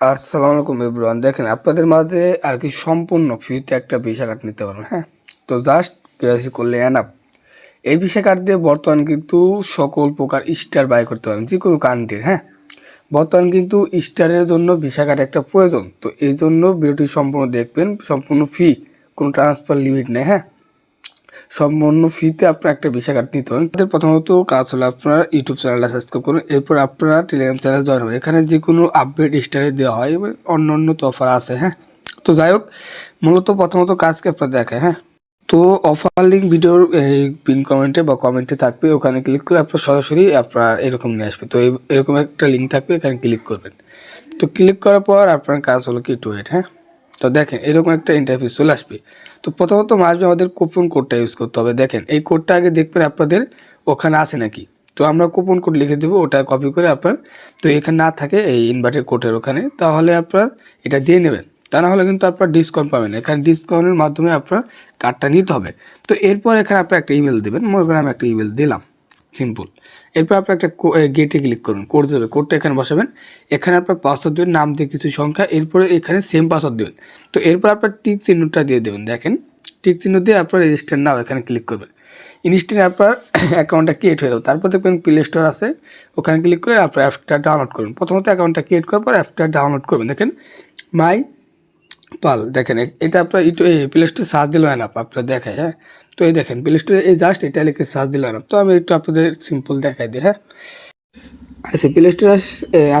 আসসালামু আলাইকুম এভরিওয়ান। দেখেন, আপনাদের মাঝে আর কি সম্পূর্ণ ফ্রিতে একটা ভিসা কার্ড নিতে পারেন হ্যাঁ? তো জাস্ট কেওয়াইসি করলে এনাপ এই ভিসা কার্ড দিয়ে বর্তমান কিন্তু সকল প্রকার স্টার বাই করতে পারেন যে কোনো কান্ট্রির হ্যাঁ? বর্তমান কিন্তু স্টারের জন্য ভিসা কার্ড একটা প্রয়োজন। তো এই জন্য ভিডিওটি সম্পূর্ণ দেখবেন, সম্পূর্ণ ফ্রি কোনো ট্রান্সফার লিমিট নেই হ্যাঁ? সম্পূর্ণ ফ্রিতে আপনার একটা ভিসা কার্ড নিতে পারেন। তাদের প্রথমত কাজ হলো আপনার ইউটিউব চ্যানেলটা সাবস্ক্রাইব করুন, এরপর আপনারা টেলিগ্রাম চ্যানেল জয়েন করুন এখানে যে কোনো আপডেট স্টারে দেওয়া হয় এবং অন্য অন্য তো অফার আছে হ্যাঁ? তো যাই হোক, মূলত প্রথমত কাজকে আপনার দেখায় হ্যাঁ? তো অফার লিঙ্ক ভিডিওর এই পিন কমেন্টে বা কমেন্টে থাকবে, ওখানে ক্লিক করে আপনার সরাসরি আপনার এরকম নিয়ে আসবে তো এরকম একটা লিঙ্ক থাকবে, এখানে ক্লিক করবেন। তো ক্লিক করার পর আপনার কাজ হলো কি টু হ্যাঁ? তো দেখেন, এরকম একটা ইন্টারফেস চলে আসবে। তো প্রথমত মাসবে আমাদের কুপন কোডটা ইউজ করতে হবে। দেখেন, এই কোডটা আগে দেখবেন আপনাদের ওখানে আছে নাকি? তো আমরা কুপন কোড লিখে দেবো, ওটা কপি করে আপনার, তো এখানে না থাকে এই ইনভার্টের কোডের ওখানে, তাহলে আপনার এটা দিয়ে নেবেন। তা না হলে কিন্তু আপনার ডিসকাউন্ট পাবেন এখানে ডিসকাউন্টের মাধ্যমে আপনার কার্ডটা নিতে হবে। তো এরপর এখানে আপনার একটা ইমেল দেবেন। মনে করেন আমি একটা ইমেল দিলাম। সিম্পল এরপর আপনি একটা গেটে ক্লিক করুন। কোড দেবে। কোডটা এখানে বসাবেন। এখানে আপনার পাসওয়ার্ড দেবেন, নাম দিয়ে কিছু সংখ্যা, এরপরে এখানে সেম পাসওয়ার্ড দেবেন। তো এরপর আপনার টিক চিহ্নটা দিয়ে দেবেন। দেখেন টিক চিহ্ন দিয়ে আপনার রেজিস্টার নাও, এখানে ক্লিক করবেন। ইনস্ট্যান্ট আপনার অ্যাকাউন্টটা ক্রিয়েট হয়ে যাবে। তারপর দেখবেন প্লে স্টোর আছে। ওখানে ক্লিক করে আপনার অ্যাপটা ডাউনলোড করবেন প্রথমত অ্যাকাউন্টটা ক্রিয়েট করার পর অ্যাপটা ডাউনলোড করবেন। দেখেন মাই পাল দেখেন এটা আপনার এই প্লে স্টোরে সার্চ দিল না আপনার দেখায় হ্যাঁ? তো এই দেখেন প্লে স্টোরে এই জাস্ট এটা লিখে সার্চ দিল না। তো আমি একটু আপনাদের সিম্পল দেখাই দিই হ্যাঁ? আচ্ছা প্লে স্টোরে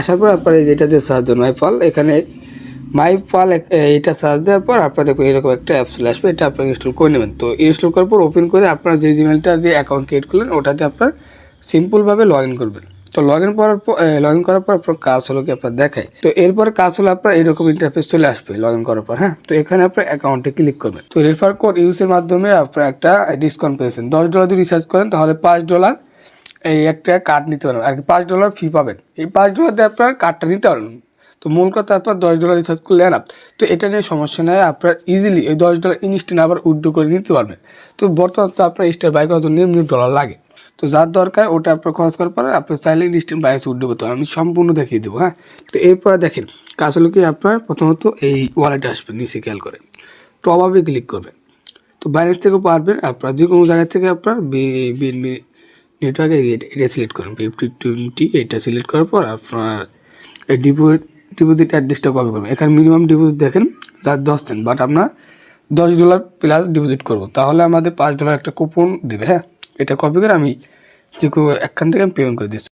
আসার পর আপনার যেটা দিয়ে সার্চ দেন মাই পাল এখানে মাই পাল এটা সার্চ দেওয়ার পর আপনার দেখুন এরকম একটা অ্যাপ চলে আসবে, এটা আপনি ইনস্টল করে নেবেন। তো ইনস্টল করার পর ওপেন করে আপনার যে জিমেলটা দিয়ে অ্যাকাউন্ট ক্রিয়েট করলেন, ওটাতে আপনার সিম্পলভাবে লগ ইন করবেন। তো লগ ইন করার পর লগ ইন করার পর আপনার কাজ হলো কি আপনার দেখায়। তো এরপর কাজ হলো আপনার এরকম ইন্টারফেস চলে আসবে লগ ইন করার পর হ্যাঁ? তো এখানে আপনার অ্যাকাউন্টে ক্লিক করবেন। তো রেফার কোড ইউজের মাধ্যমে আপনার একটা ডিসকাউন্ট পেয়েছেন দশ ডলার যদি রিচার্জ করেন, তাহলে পাঁচ ডলার এই একটা কার্ড নিতে পারেন আর কি পাঁচ ডলার ফি পাবেন। এই পাঁচ ডলার দিয়ে আপনার কার্ডটা নিতে পারবেন। তো মূল কথা, আপনার দশ ডলার রিচার্জ করলে এনাফ তো এটা নিয়ে সমস্যা নেই, আপনার ইজিলি এই দশ ডলার ইনস্ট্যান্ট আবার উইথড্র করে নিতে পারবেন। তো বর্তমান তো আপনার স্টার বাইক হয়তো নিম্ন ডলার লাগে। তো যার দরকার ওটা আপনার খরচ করার পরে আপনি চাইলে ইনস্ট্যান্ট বাইক উইথড্র করতে পারেন আমি সম্পূর্ণ দেখিয়ে দেবো হ্যাঁ? তো এরপরে দেখেন, কাজ হলো কি আপনার? প্রথমত এই ওয়ালেটে আসবেন নিচে খেয়াল করে। টপ আপে ক্লিক করবেন। তো বাইরের থেকেও পারবেন আপনার যে কোনো জায়গা থেকে আপনার বিএনবি নেটওয়ার্কে এটা সিলেক্ট করুন। ফিফটি টোয়েন্টি এটা সিলেক্ট করার পর আপনার এই ডিপোজিট ডিপোজিট অ্যাড্রেসটা কপি করবেন। এখানে মিনিমাম ডিপোজিট দেখেন, যার দশ সেন্ট বাট আপনার দশ ডলার প্লাস ডিপোজিট করব। তাহলে আমাদের পাঁচ ডলার একটা কুপন দেবে হ্যাঁ? এটা কপি করে আমি যে একখান থেকে আমি পেমেন্ট করে দিচ্ছি।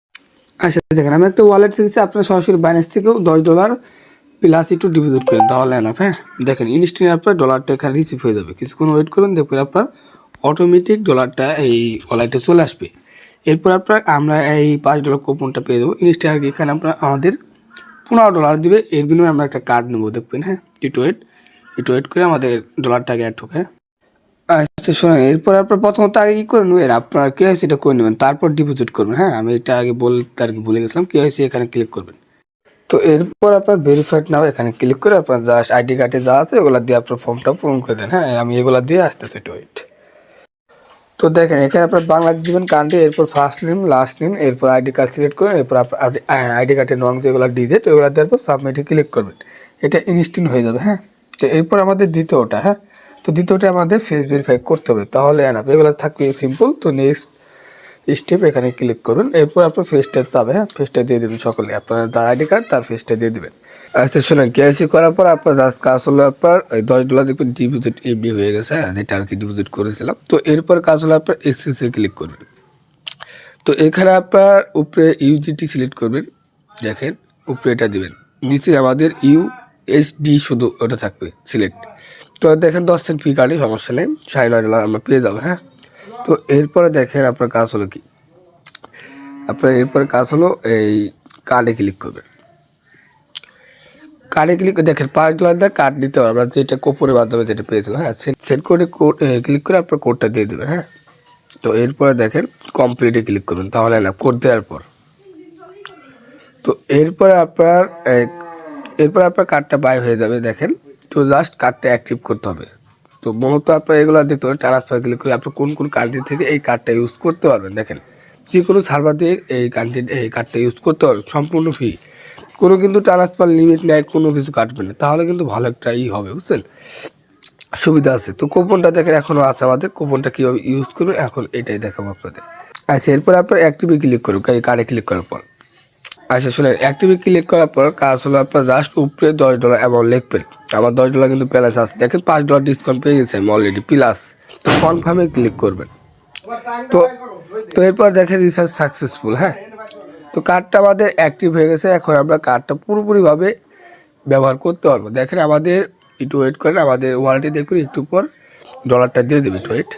আচ্ছা দেখেন, আমি একটা ওয়ালেট দিচ্ছি আপনার সরাসরি বাইন্যান্স থেকেও দশ ডলার প্লাস একটু ডিপোজিট করেন তাহলে এনাফ হ্যাঁ? দেখেন ইনস্ট্যান্ট আপনার ডলারটা এখানে রিসিভ হয়ে যাবে। কিছুক্ষণ ওয়েট করুন, দেখবেন আপনার অটোমেটিক ডলারটা এই ওয়ালেটে চলে আসবে। এরপর আপনার আমরা এই পাঁচ ডলার কুপনটা পেয়ে দেবো ইনস্ট্যান্ট আর কি এখানে আপনার আমাদের পনেরো ডলার দিবে। এর বিনিময়ে আমরা একটা কার্ড নেব, দেখবেন হ্যাঁ? একটু ওয়েট একটু ওয়েট করে আমাদের ডলারটাকে অ্যাড হ্যাঁ? আচ্ছা শোনেন এরপর আপনার প্রথমত আগে কী করে নেবেন আপনার কে হয়েছে এটা করে নেবেন, তারপর ডিপোজিট করবেন হ্যাঁ? আমি এটা আগে বলতে আর কি ভুলে গেছিলাম কে হয়েছে এখানে ক্লিক করবেন। তো এরপর আপনার ভেরিফাইড নাও এখানে ক্লিক করে আপনার জাস্ট আইডি কার্ডে যা আছে, ওগুলো দিয়ে আপনার ফর্মটা পূরণ করে দেন হ্যাঁ? আমি এগুলো দিয়ে আসতেছি ওয়েট তো দেখেন, এখানে আপনার বাংলাদেশ দিবেন কান্ট্রি এরপর ফার্স্ট নেম লাস্ট নেম এরপর আইডি কার্ড সিলেক্ট করবেন এরপর আপনি আইডি কার্ডের রং যেগুলো ডিজেট ওগুলো দেওয়ার পর সাবমিটে ক্লিক করবেন। এটা ইনস্ট্যান্ট হয়ে যাবে হ্যাঁ? তো এরপর আমাদের দ্বিতীয়টা হ্যাঁ? তো দ্বিতীয়টা আমাদের ফেস ভেরিফাই করতে হবে। তাহলে এনাফ এগুলো থাকবে সিম্পল তো নেক্সট স্টেপ এখানে ক্লিক করবেন। এরপর আপনার ফেসটা যাবে হ্যাঁ? ফেসটা দিয়ে দেবেন সকলে। আপনার তার আইডি কার্ড তার ফেসটা দিয়ে দেবেন। আচ্ছা শোনেন কেআইসি করার পর আপনার জাস্ট কাজ হলো আপনার ওই দশ ডলার দেখবেন ডিপোজিট এমডি হয়ে গেছে হ্যাঁ? যেটা আর কি ডিপোজিট করেছিলাম। তো এরপর কাজ হলো আপনার এক্সেসে ক্লিক করবেন। তো এখানে আপনার উপরে ইউজিটি সিলেক্ট করবেন। দেখেন, উপরে এটা দিবেন। নিচে আমাদের ইউ এস ডি শুধু ওটা থাকবে সিলেক্ট তো দেখেন, দশ সেন্ট ফি কার্ডে সমস্যা নেই। সাড়ে নয় ডলার আমরা পেয়ে যাব হ্যাঁ? তো এরপরে দেখেন, আপনার কাজ হলো কি? আপনার এরপরে কাজ হলো এই কার্ডে ক্লিক করবেন। কার্ডে ক্লিক দেখেন, পাঁচ ডলার দিয়ে কার্ড নিতে হবে। আমরা যেটা কোপনের মাধ্যমে যেটা পেয়েছিলাম হ্যাঁ সেট করে কোড ক্লিক করে আপনার কোডটা দিয়ে দেবেন হ্যাঁ? তো এরপরে দেখেন কমপ্লিটে ক্লিক করবেন। তাহলে না কোড দেওয়ার পর। তো এরপরে আপনার এরপর আপনার কার্ডটা বাই হয়ে যাবে, দেখেন। তো জাস্ট কার্ডটা অ্যাক্টিভ করতে হবে। তো মূলত আপনার এগুলো দেখতে হবে ট্রান্সফার ক্লিক করে আপনি কোন কোন কান্ট্রি থেকে এই কার্ডটা ইউজ করতে পারবেন, দেখেন। যে কোনো সার্ভার দিয়ে এই কান্ট্রি এই কার্ডটা ইউজ করতে পারবেন, সম্পূর্ণ ফ্রি কোনো কিন্তু ট্রান্সফার লিমিট নেই কোনো কিছু কাটবে না। তাহলে কিন্তু ভালো একটা ই হবে, বুঝছেন? সুবিধা আছে। তো কুপনটা দেখেন এখনও আছে আমাদের। কুপনটা কীভাবে ইউজ করবেন এখন এটাই দেখাবো আপনাদের। আচ্ছা এরপর আপনার অ্যাক্টিভে ক্লিক করুন কার্ডে ক্লিক করার পর। আচ্ছা শুনেন অ্যাক্টিভে ক্লিক করার পর কাজ হলো আপনার জাস্ট উপরে দশ ডলার অ্যামাউন্ট লিখবেন। আমার দশ ডলার কিন্তু ব্যালেন্স আছে। দেখেন, পাঁচ ডলার ডিসকাউন্ট পেয়ে গেছে আমি অলরেডি প্লাস তো কনফার্মে ক্লিক করবেন। তো তো এরপর দেখেন রিসার্চ সাকসেসফুল হ্যাঁ? তো কার্ডটা আমাদের অ্যাক্টিভ হয়ে গেছে, এখন আমরা কার্ডটা পুরোপুরিভাবে ব্যবহার করতে পারব। দেখেন, আমাদের, একটু ওয়েট করেন, আমাদের ওয়ালেটে দেখবেন একটু পর ডলারটা দিয়ে দেবে, একটু ওয়েট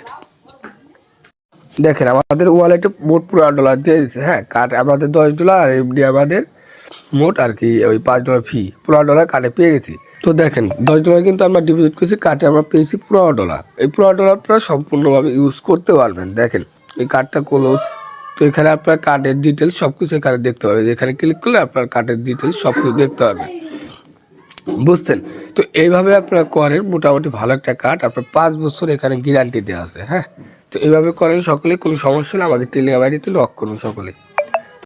দেখেন, আমাদের ওয়ালেটে মোট পনেরো ডলার দিয়ে দিচ্ছে হ্যাঁ কার্ড আমাদের দশ ডলার আর এমনি আমাদের মোট আর কি ওই পাঁচ ডলার ফি পনেরো ডলার কার্ডে পেয়ে গেছি। তো দেখেন, দশ ডলার কিন্তু আমরা ডিপোজিট করেছি কার্ডে আমরা পেয়েছি পনেরো ডলার এই পনেরো ডলার আপনারা সম্পূর্ণভাবে ইউজ করতে পারবেন। দেখেন, এই কার্ডটা ক্লোজ তো এখানে আপনার কার্ডের ডিটেলস সব কিছু এখানে দেখতে পাবেন এখানে ক্লিক করলে আপনার কার্ডের ডিটেলস সব কিছু দেখতে পারবেন বুঝছেন? তো এইভাবে আপনারা করেন মোটামুটি ভালো একটা কার্ড আপনার পাঁচ বছর এখানে গ্যারান্টি দেওয়া আছে। হ্যাঁ? তো করেন সকলে কোনো সমস্যা না আমাদের টেলিগ্রাম আইডিতে লক করুন সকলে।